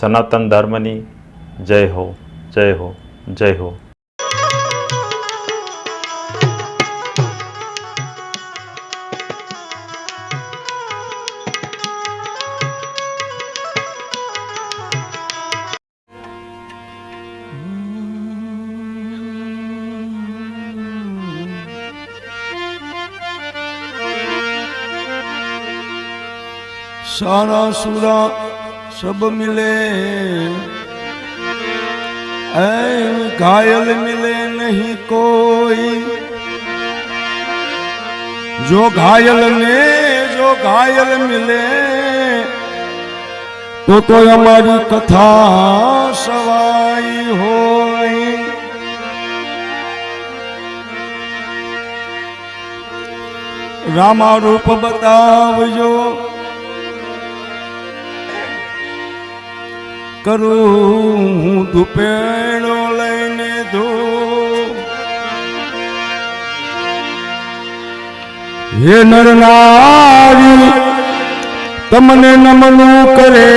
सनातन धर्मनी जय हो जय हो जय हो। सारा सूरा सब मिले। घायल मिले नहीं कोई। जो घायल ने, जो घायल मिले तो कोई हमारी कथा सवाई हो रामा रूप बतावजो કરું હું દુપેડો લઈને ધો હે નરનારી તમને નમનું કરે.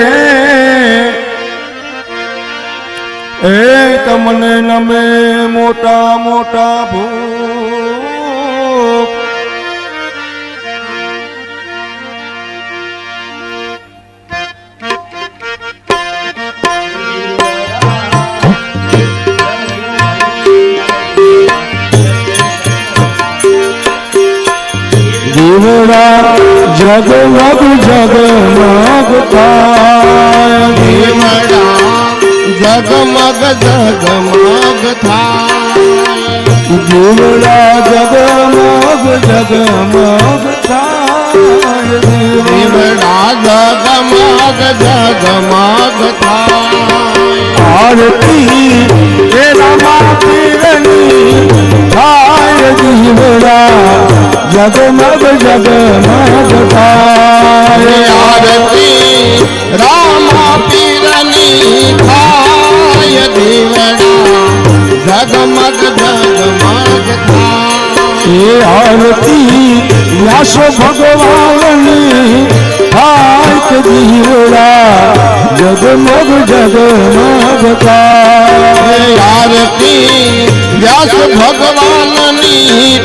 એ તમને નમે મોટા મોટા ભૂખ मेरा जग वग जग मागता भीम राम जगमग जगमाग था भीमरा जगमाग जगमाग था भीमरा जगमाग जगमाग था आरती तेरा माँ पीरनी आर जग मग जग आरती रामा पीरली खाय दीवड़ा जग मग जग मगतारे आरती यशो भगवानी खाक दीवड़ा जग मग जग आरती यश भगवानी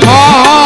खाय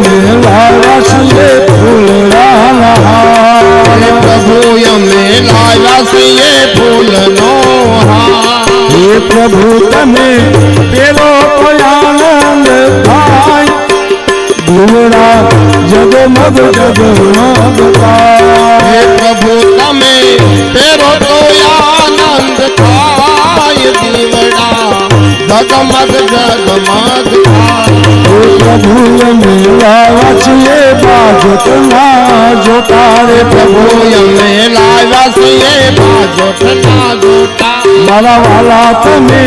ભૂતને પેલો આનંદ થાય. ભૂવડા જગમગ જગમગ થાય. પ્રભુ તમે પેલો તો આનંદ થાય. ભૂવડા જગમગ જગમગ પ્રભુ અમે લાવ્યા છીએ બાજત ના જોતા રે પ્રભુ અમે લાવ્યા છીએ બાજત ના જોતા મારા વાલા તમે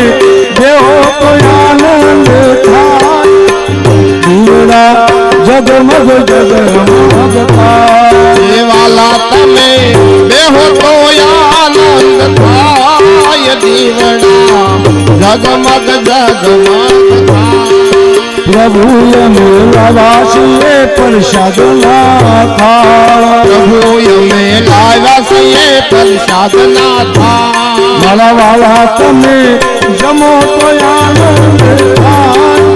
દેહો કોઈ આનંદ થાય દીવડા જગમગ જગમગ થાય દેવાલા તમે બેહો તો આનંદ થાય દીવડા જગમગ જગમગ થાય પ્રભુ અમે લાવાસીએ પ્રસાદ ના થાળ પ્રભુ અમે લાવ્યા છીએ પ્રસાદ ના થાય મારા વાલા તમે જમો તો આનંદ થાય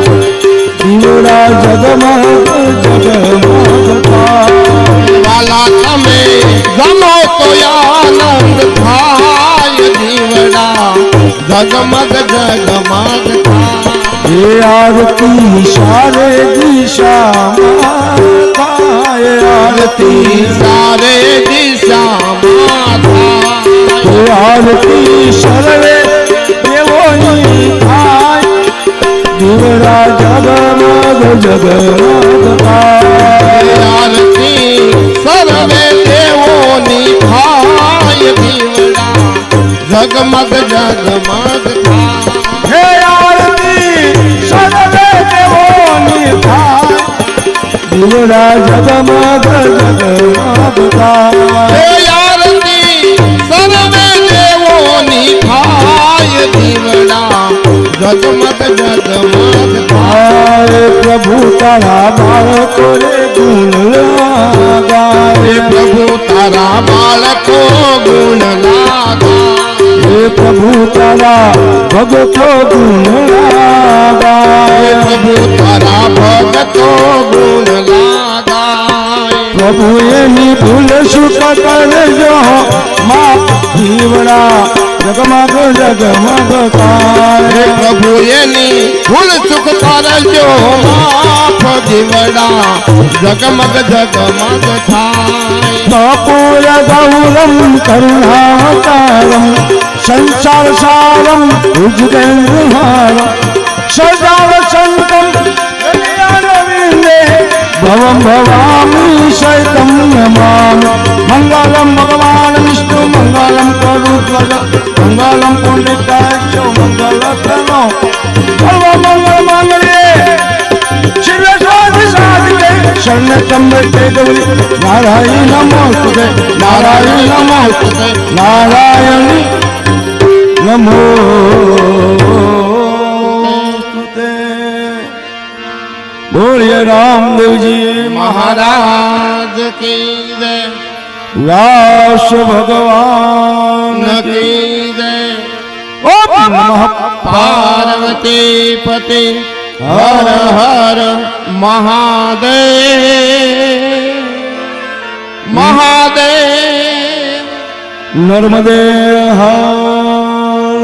દીવડા જગમગ જગમગ થાય વાલા તમે ગમો તો આનંદ થાય દીવડા જગમગ જગમગ થાય એ આરતી સારે દિશામાં થાય આરતી સારે દિશામાં થાય એ આરતી શરણે દેવોની થાય દીવડા જગમગ જગમગ થાય આરતી સર્વે દેવોની થાય દીવડા જગમગ જગમગ થાય હે આરતી સર્વે દેવોની થાય દીવડા જગમગ જગમગ થાય જગમગ જગમગ થાય આય પ્રભુ તારા બાળકો રે ગુણ હે ગાય પ્રભુ તારા બાળકો ગુણ લાગા હે પ્રભુ તારા ભગતો ગુણ હે ગાય પ્રભુ તારા ભગતો ગુણ લાગાય પ્રભુ એની ભૂલ સુખ કરજો મા દીવડા જગમગ જગમગ હે કાય પ્રભુ એની ભૂલ ચૂક કરજો માફ દીવડા જગમગ જગમગ થાય કપૂર ગૌરમ કરુણાવતારમ સંસાર સારમ ઉજગેન્દ્રહારમ સદાવ સંતમ કલ્યાણવિંદે ભવમ ભવામી સૈતમ નમામિ મંગલમ ભગવાન વિષ્ણુ મંગલમ કરુત્વજ शरण कमते नारायण नमो नारायण नमो तुझे, नारायण नमो बोलिए रामदेव जी, महाराज की जय। व्यास भगवान की जय। ओ पार्वती पति, हर हर મહાદેવ મહાદેવ નર્મદે હાર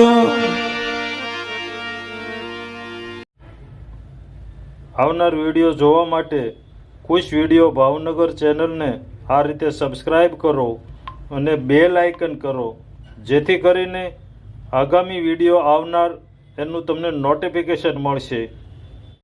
આવનાર વીડિયો જોવા માટે ખુશ વીડિયો ભાવનગર ચેનલને આ રીતે સબસ્ક્રાઈબ કરો અને બેલ આઇકન કરો જેથી કરીને આગામી વીડિયો આવનાર એનું તમને નોટિફિકેશન મળશે.